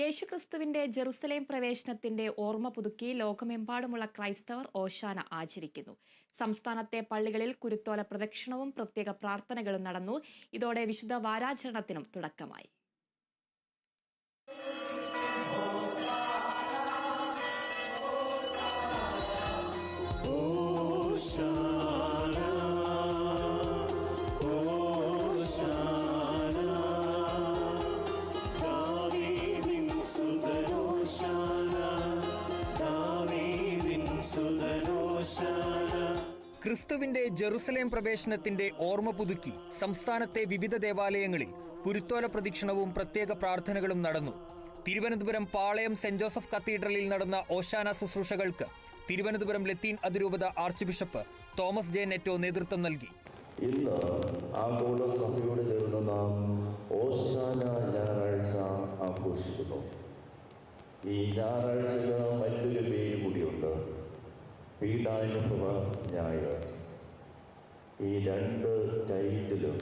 യേശുക്രിസ്തുവിന്റെ ജെറുസലേം പ്രവേശനത്തിന്റെ ഓർമ്മ പുതുക്കി ലോകമെമ്പാടുമുള്ള ക്രൈസ്തവർ ഓശാന ആചരിക്കുന്നു. സംസ്ഥാനത്തെ പള്ളികളിൽ കുരുത്തോല പ്രദക്ഷിണവും പ്രത്യേക പ്രാർത്ഥനകളും നടന്നു. ഇതോടെ വിശുദ്ധ വാരാചരണത്തിനും തുടക്കമായി. ക്രിസ്തുവിന്റെ ജെറുസലേം പ്രവേശനത്തിന്റെ ഓർമ്മ പുതുക്കി സംസ്ഥാനത്തെ വിവിധ ദേവാലയങ്ങളിൽ കുരുത്തോല പ്രദക്ഷിണവും പ്രത്യേക പ്രാർത്ഥനകളും നടന്നു. തിരുവനന്തപുരം പാളയം സെന്റ് ജോസഫ് കത്തീഡ്രലിൽ നടന്ന ഓശാന ശുശ്രൂഷകൾക്ക് തിരുവനന്തപുരം ലത്തീൻ അതിരൂപത arch bishop Thomas J Netto നേതൃത്വം നൽകി. ഇന്ന് ആഗോള സഭയോട് ചേർന്ന് നാം ഓശാന ഞായറാഴ്ച ആഘോഷിക്കുന്നു. ഈ ഞായറാഴ്ചക്ക് മറ്റൊരു പേര് കൂടിയുണ്ട് പീഡാനുഭവ ന്യായ ഈ രണ്ട് ടൈറ്റിലും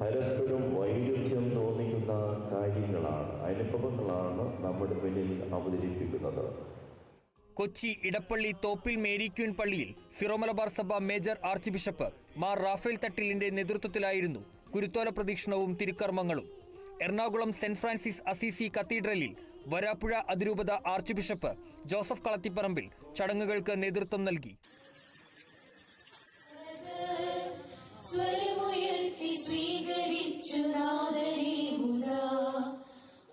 പരസ്പരം വൈരുദ്ധ്യം തോന്നിക്കുന്ന കാര്യങ്ങളാണ് അനുഭവങ്ങളാണ് നമ്മുടെ മുന്നിൽ അവതരിപ്പിക്കുന്നത്. കൊച്ചി ഇടപ്പള്ളി തോപ്പിൽ മേരിക്യൂൻ പള്ളിയിൽ സിറോമലബാർ സഭ major archbishop Mar Raphael തട്ടിലിന്റെ നേതൃത്വത്തിലായിരുന്നു കുരുത്തോല പ്രദക്ഷിണവും തിരുക്കർമ്മങ്ങളും. എറണാകുളം സെന്റ് ഫ്രാൻസിസ് അസീസി കത്തീഡ്രലിൽ വരാപ്പുഴ അതിരൂപത ആർച്ച് ബിഷപ്പ് ജോസഫ് കളത്തിപ്പറമ്പിൽ ചടങ്ങുകൾക്ക് നേതൃത്വം നൽകി. സ്വരമുയർത്തി സ്വീകരിച്ചു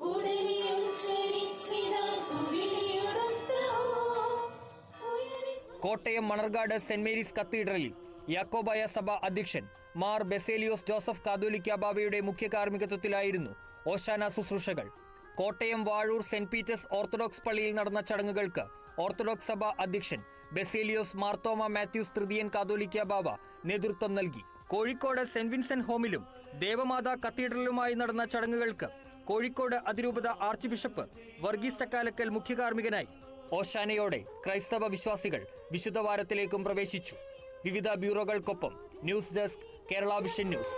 ഉടനെ ഉച്ചരിച്ചിത കോട്ടയം മണർകാട് സെന്റ് മേരീസ് കത്തീഡ്രലിൽ യാക്കോബായ സഭ അധ്യക്ഷൻ മാർ ബെസേലിയോസ് ജോസഫ് കാതോലിക്ക ബാബയുടെ മുഖ്യ കാർമ്മികത്വത്തിലായിരുന്നു ഓശാന ശുശ്രൂഷകൾ. Kottayam Vazhoor saint Peter's orthodox പള്ളിയിൽ നടന്ന ചടങ്ങുകൾക്ക് ഓർത്തഡോക്സ് സഭ അധ്യക്ഷൻ ബെസേലിയോസ് മാർത്തോമ മാത്യൂസ് തൃതീയൻ കാതോലിക്ക ബാബ നേതൃത്വം നൽകി. കോഴിക്കോട് സെന്റ് വിൻസെന്റ് ഹോമിലും ദേവമാതാ കത്തീഡ്രലുമായി നടന്ന ചടങ്ങുകൾക്ക് കോഴിക്കോട് അതിരൂപത ആർച്ച് ബിഷപ്പ് വർഗീസ് ടക്കാലക്കൽ മുഖ്യകാർമ്മികനായി. ഓശാനയോടെ ക്രൈസ്തവ വിശ്വാസികൾ വിശുദ്ധവാരത്തിലേക്കും പ്രവേശിച്ചു. വിവിധ ബ്യൂറോകൾക്കൊപ്പം news desk Kerala vision news.